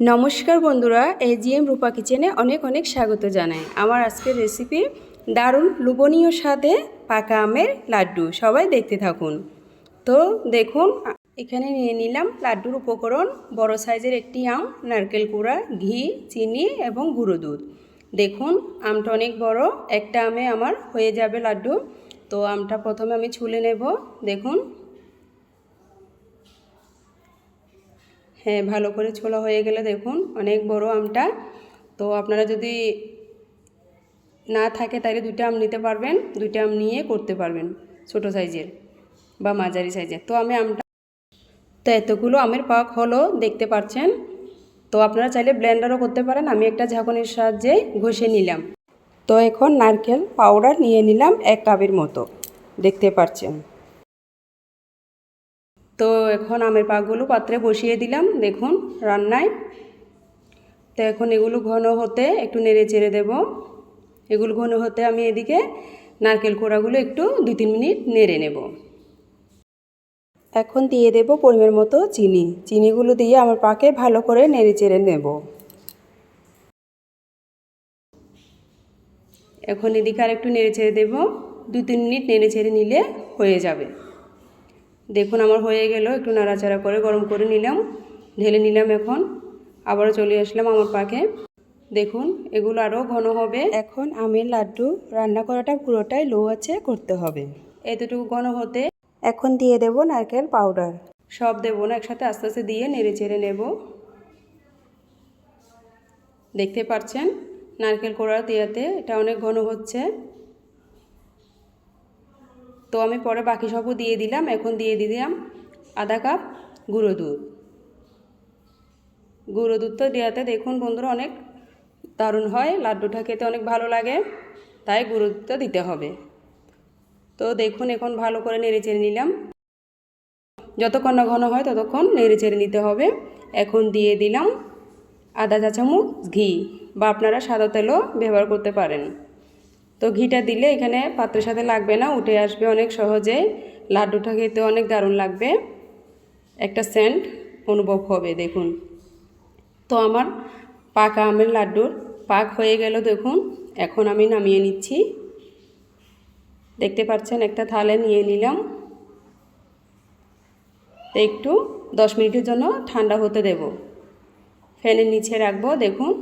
নমস্কার বন্ধুরা এজিএম রূপা কিচেনে অনেক অনেক স্বাগত জানাই। আমার আজকের রেসিপি দারুণ লুবনীয় স্বাদে পাকা আমের লাড্ডু, সবাই দেখতে থাকুন। তো দেখুন, এখানে নিয়ে নিলাম লাড্ডুর উপকরণ, বড় সাইজের একটি আম, নারকেল কুড়া, ঘি, চিনি এবং গুঁড়ো দুধ। দেখুন, আমটা অনেক বড়, একটা আমে আমার হয়ে যাবে লাড্ডু। তো আমটা প্রথমে আমি ছুলে নেব। দেখুন হ্যাঁ ভালো করে ছোলা হয়ে গেলে দেখুন অনেক বড় আমটা। তো আপনারা যদি না থাকে তাহলে দুইটা আম নিতে পারবেন, দুইটা আম নিয়ে করতে পারবেন ছোট সাইজের বা মাঝারি সাইজের। তো আমি আমটা, তো এতগুলো আমের পাক হলো, দেখতে পাচ্ছেন। তো আপনারা চাইলে ব্লেন্ডারও করতে পারেন। আমি একটা ঝাঁকুনির সাহায্যে ঘষে নিলাম। তো এখন নারকেল পাউডার নিয়ে নিলাম এক কাপের মতো, দেখতে পাচ্ছেন। তো এখন আমের পাকগুলো পাত্রে বসিয়ে দিলাম, দেখুন রান্নায়। তো এখন এগুলো ঘন হতে একটু নেড়ে চেড়ে দেবো। এগুলো ঘন হতে আমি এদিকে নারকেল কোড়াগুলো একটু দুই তিন মিনিট নেড়ে নেব। এখন দিয়ে দেব পরিমাণ মতো চিনি। চিনিগুলো দিয়ে আমার পাকে ভালো করে নেড়ে চেড়ে নেব। এখন এদিকে আর একটু নেড়ে ছেড়ে দেবো। দু তিন মিনিট নেড়ে ছেড়ে নিলে হয়ে যাবে। দেখুন আমার হয়ে গেল, একটু নাড়াচাড়া করে গরম করে নিলাম, ঢেলে নিলাম এখন, আবারও চলে আসলাম আমার পাখে দেখুন, এগুলো আরও ঘন হবে। এখন আমের লাড্ডু রান্না করাটা পুরোটাই লো আছে, করতে হবে। এতটুকু ঘন হতে এখন দিয়ে দেব নারকেল পাউডার সব দেবো না, একসাথে আস্তে আস্তে দিয়ে নেড়ে চেড়ে নেব। দেখতে পাচ্ছেন, নারকেল কোড়া দেওয়াতে এটা অনেক ঘন হচ্ছে। তো আমি পরে বাকি সবও দিয়ে দিলাম। এখন দিয়ে দিলাম আধা কাপ গুঁড়ো দুধ। গুঁড়ো দুধটা দেওয়াতে দেখুন বন্ধুরা অনেক দারুণ হয়, লাড্ডুটা খেতে অনেক ভালো লাগে, তাই গুঁড়ো দুধটা দিতে হবে। তো দেখুন এখন ভালো করে নেড়ে চেড়ে নিলাম। যতক্ষণ না ঘন হয় ততক্ষণ নেড়ে চেড়ে নিতে হবে। এখন দিয়ে দিলাম আধা চা চামচ ঘি বা আপনারা সাদা তেলও ব্যবহার করতে পারেন। তো ঘিটা দিলে এখানে পাত্রের সাথে লাগবে না, উঠে আসবে অনেক সহজেই। লাড্ডুটা খেতে অনেক দারুণ লাগবে। একটা সেন্ট অনুভব হবে, দেখুন। তো আমার পাকা আমের লাড্ডুর পাক হয়ে গেল, দেখুন। এখন আমি নামিয়ে নিচ্ছি। দেখতে পাচ্ছেন, একটা থালে নিয়ে নিলাম। একটু দশ মিনিটের জন্য ঠান্ডা হতে দেব। ফ্যানের নিচে রাখব, দেখুন।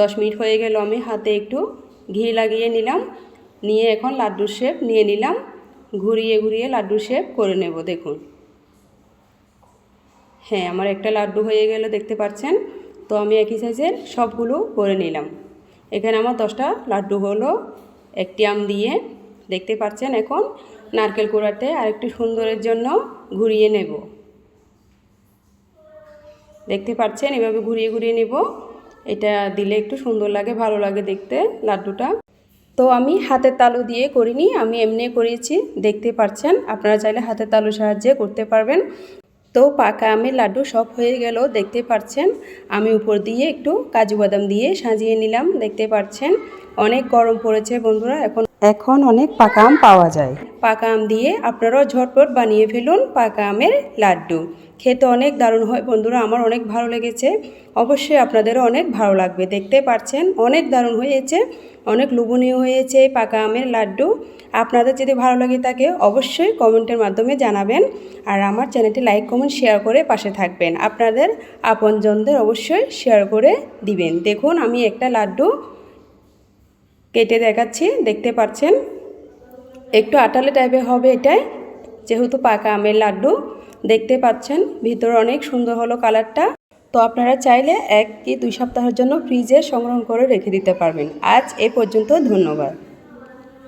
দশ মিনিট হয়ে গেল আমি হাতে একটু ঘি লাগিয়ে নিলাম, নিয়ে এখন লাড্ডুর শেপ নিয়ে নিলাম, ঘুরিয়ে ঘুরিয়ে লাড্ডুর শেপ করে নেব, দেখুন। হ্যাঁ আমার একটা লাড্ডু হয়ে গেল, দেখতে পাচ্ছেন? তো আমি একই সাইজের সবগুলো করে নিলাম। এখানে আমার দশটা লাড্ডু হলো, একটি আম দিয়ে, দেখতে পাচ্ছেন এখন? নারকেল কোড়াতে আরেকটু সুন্দরের জন্য ঘুরিয়ে নেব। দেখতে পাচ্ছেন? এভাবে ঘুরিয়ে ঘুরিয়ে নেব। এটা দিলে একটু সুন্দর লাগে, ভালো লাগে দেখতে লাড্ডুটা। তো আমি হাতের তালু দিয়ে করিনি, আমি এমনি করিয়েছি দেখতে পাচ্ছেন আপনারা চাইলে হাতের তালু সাহায্যে করতে পারবেন। তো পাকা আমি লাড্ডু সব হয়ে গেল, দেখতে পাচ্ছেন আমি উপর দিয়ে একটু কাজু বাদাম দিয়ে সাজিয়ে নিলাম, দেখতে পাচ্ছেন অনেক গরম পড়েছে বন্ধুরা, এখন এখন অনেক পাকা আম পাওয়া যায়। পাকা আম দিয়ে আপনারাও ঝটপট বানিয়ে ফেলুন পাকা আমের লাড্ডু। খেতে অনেক দারুণ হয় বন্ধুরা, আমার অনেক ভালো লেগেছে। অবশ্যই আপনাদেরও অনেক ভালো লাগবে, দেখতে পাচ্ছেন? অনেক দারুণ হয়েছে, অনেক লোভনীয় হয়েছে এই পাকা আমের লাড্ডু। আপনাদের যদি ভালো লাগে থাকে অবশ্যই কমেন্টের মাধ্যমে জানাবেন আর আমার চ্যানেলটি লাইক, কমেন্ট, শেয়ার করে পাশে থাকবেন। আপনাদের আপনজনদের অবশ্যই শেয়ার করে দিবেন। দেখুন, আমি একটা লাড্ডু কেটে দেখাচ্ছি, দেখতে পাচ্ছেন? একটু আটালে টাইপের হবে এটাই, যেহেতু পাকা আমের লাড্ডু, দেখতে পাচ্ছেন? ভিতরে অনেক সুন্দর হলো কালারটা। তো আপনারা চাইলে এক কি দুই সপ্তাহের জন্য ফ্রিজে সংগ্রহ করে রেখে দিতে পারবেন। আজ এ পর্যন্ত ধন্যবাদ।